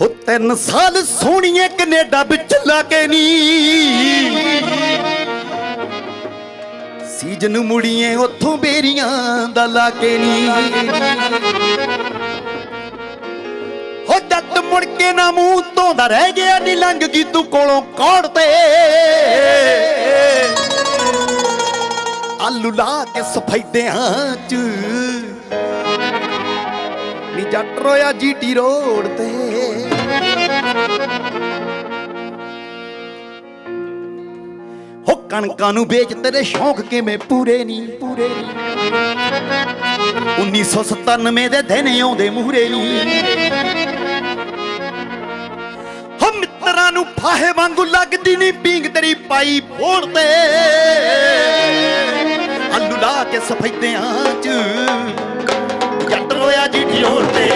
ਹੋ ਤਿੰਨ ਸਾਲ ਸੋਹਣੀਏ ਕੈਨੇਡਾ ਵਿੱਚ ਲਾ ਕੇ ਨੀ। ਸੀਜਨ ਮੁੜੀਏ ਉੱਥੋਂ ਬੇਰੀਆਂ ਦਾ ਲਾ ਕੇ ਨੀ। ਹੋ ਜੱਟ ਮੁੜ ਕੇ ਨਾ ਮੂੰਹ ਧੋਂਦਾ ਰਹਿ ਗਿਆ ਨੀ ਲੰਘ ਗਈ ਤੂੰ ਕੋਲੋਂ ਕੌੜ ਤੇ। ਆਲੂ ਲਾ ਕੇ ਸਫੈਦਿਆਂ ਚ। ਨੀ ਜੱਟ ਰੋਇਆ ਜੀਟੀ ਰੋਡ ਤੇ। ਕਣਕਾਂ ਨੂੰ ਵੇਚ ਤੇਰੇ ਸ਼ੌਂਕ ਕਿਵੇਂ? ਪੂਰੇ ਨਹੀਂ ਪੂਰੇ ਨਹੀਂ 1997 ਦੇ ਦਿਨ ਆਉਂਦੇ ਮੂਹਰੇ ਨਹੀਂ ਹੋ ਮਿੱਤਰਾਂ ਨੂੰ ਫਾਹੇ ਵਾਂਗੂ ਲੱਗਦੀ ਨਹੀਂ ਪੀਂਗ ਤੇਰੀ ਪਾਈ ਫੋੜ ਤੇ। ਆਲੂ ਲਾ ਕੇ ਸਫੈਦਿਆਂ ਚ ਜੱਟ ਰੋਇਆ ਜੀ ਢਿਓਰ ਤੇ।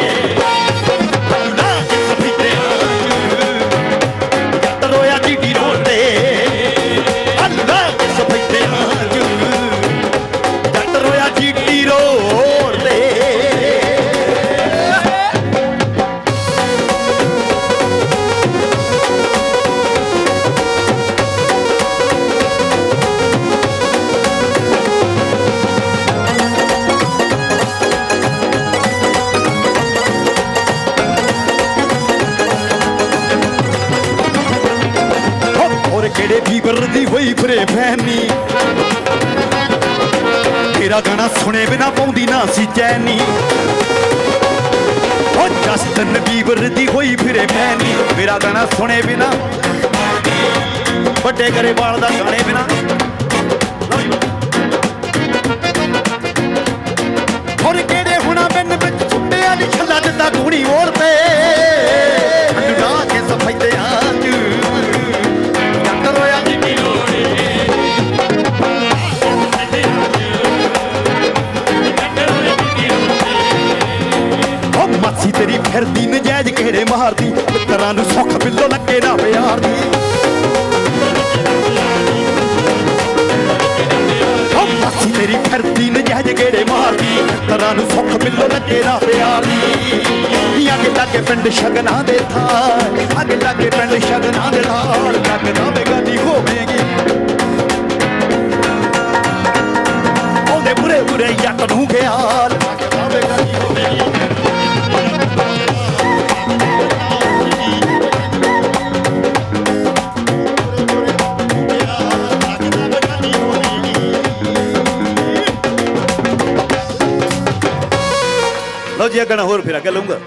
ਹੋਰ ਕਿਹੜੇ ਫੀਵਰ ਦੀ ਹੋਈ ਫਰੇ ਫੈਨੀ? ਤੇਰਾ ਗਾਣਾ ਸੁਣੇ ਬਿਨਾ ਪਾਉਂਦੀ ਨਾ ਸੀ ਚੈਨੀ। ਹੋ ਜਸਟਨ ਬੀਬਰ ਦੀ ਹੋਈ ਫਿਰੇ ਫੈਨੀ। ਮੇਰਾ ਗਾਣਾ ਸੁਣੇ ਬਿਨਾ। ਵੱਡੇ ਘਰੇ ਵਾਲ ਦਾ ਗਾਣੇ ਬਿਨਾ। ਫਿਰਦੀ ਨਜਾਇਜ਼ ਕਿਹੜੇ ਮਾਰਦੀ, ਮਿੱਤਰਾਂ ਨੂੰ ਸੁੱਖ ਬਿੱਲੋ ਲੱਗੇ ਨਾ ਪਿਆਰ ਦੀ ਹੋ ਤੇਰੀ ਫਿਰਦੀ ਨਜਾਇਜ਼ ਕਿਹੜੇ ਮਾਰਦੀ, ਮਿੱਤਰਾਂ ਨੂੰ ਸੁੱਖ ਬਿੱਲੋ ਲੱਗੇ ਨਾ ਪਿਆਰ ਦੀ ਅੱਗੇ ਲੱਗੇ ਪਿੰਡ ਸ਼ਗਨਾਂ ਦੇ ਥਾਲ, ਅੱਗੇ ਲੱਗੇ ਪਿੰਡ ਸ਼ਗਨਾਂ ਦੇ ਥਾਲ ਲੱਗਦਾ ਬੇਗਾਨੀ ਹੋਵੇਗੀ। ਉਹਦੇ ਬੁਰੇ ਬੁਰੇ ਯੱਟ ਨੂੰ ਖਿਆਲ ਲੱਗਦਾ ਬੇਗਾਨੀ ਹੋਵੇਗੀ। ਲਓ ਜੀ ਅੱਗਣਾ ਹੋਰ ਫਿਰ ਅੱਗੇ ਲਊਂਗਾ।